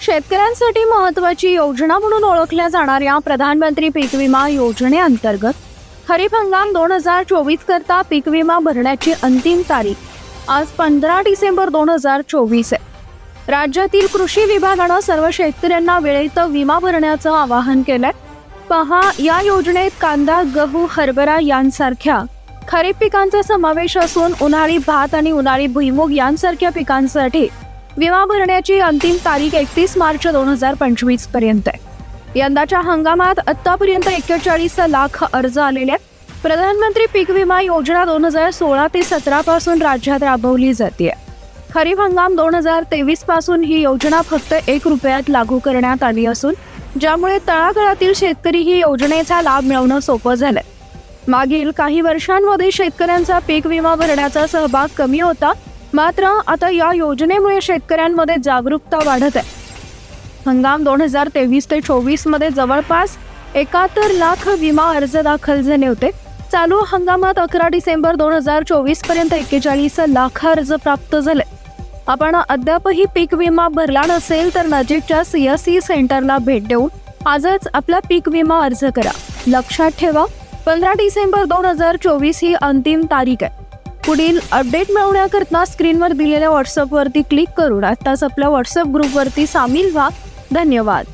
शेतकऱ्यांसाठी महत्त्वाची योजना म्हणून ओळखल्या जाणाऱ्या प्रधानमंत्री पीक विमा योजनेअंतर्गत खरीप हंगाम दोन हजार चोवीस करता पीक विमा भरण्याची अंतिम तारीख आज पंधरा डिसेंबर दोन हजार चोवीस आहे. राज्यातील कृषी विभागानं सर्व शेतकऱ्यांना वेळेत विमा भरण्याचं आवाहन केलंय. पहा या योजनेत कांदा गहू हरभरा यांसारख्या खरीप पिकांचा समावेश असून उन्हाळी भात आणि उन्हाळी भुईमूग यांसारख्या पिकांसाठी विमा भरण्याची अंतिम तारीख एकतीस मार्च दोन हजार पंचवीसपर्यंत आहे. यंदाच्या हंगामात आतापर्यंत एक्केचाळीस लाख अर्ज आलेले आहेत. प्रधानमंत्री पीक विमा योजना दोन हजार सोळा ते सतरा पासून राज्यात राबवली जाते. खरीप हंगाम दोन हजार तेवीसपासून ही योजना फक्त एक रुपयात लागू करण्यात आली असून ज्यामुळे तळागाळातील शेतकरी ही योजनेचा लाभ मिळवणं सोपं झालंय. मागील काही वर्षांमध्ये शेतकऱ्यांचा पीक विमा भरण्याचा सहभाग कमी होता मात्र आता या योजनेमुळे शेतकऱ्यांमध्ये जागरूकता वाढत आहे. हंगाम दोन हजार तेवीस ते चोवीसमध्ये जवळपास एकाहत्तर लाख विमा अर्ज दाखल झाले होते. चालू हंगामात अकरा डिसेंबर दोन हजार चोवीसपर्यंत एक्केचाळीस लाख अर्ज प्राप्त झाले. आपण अद्यापही पीक विमा भरला नसेल तर नजीकच्या सीएससी सेंटरला भेट देऊन आजच आपला पीक विमा अर्ज करा. लक्षात ठेवा पंधरा डिसेंबर दोन हजार चोवीस ही अंतिम तारीख आहे. पुढील अपडेट मिळवण्याकरता स्क्रीनवर दिलेल्या व्हॉट्सअपवरती क्लिक करून आत्ताच आपल्या व्हॉट्सअप ग्रुपवरती सामील व्हा. धन्यवाद.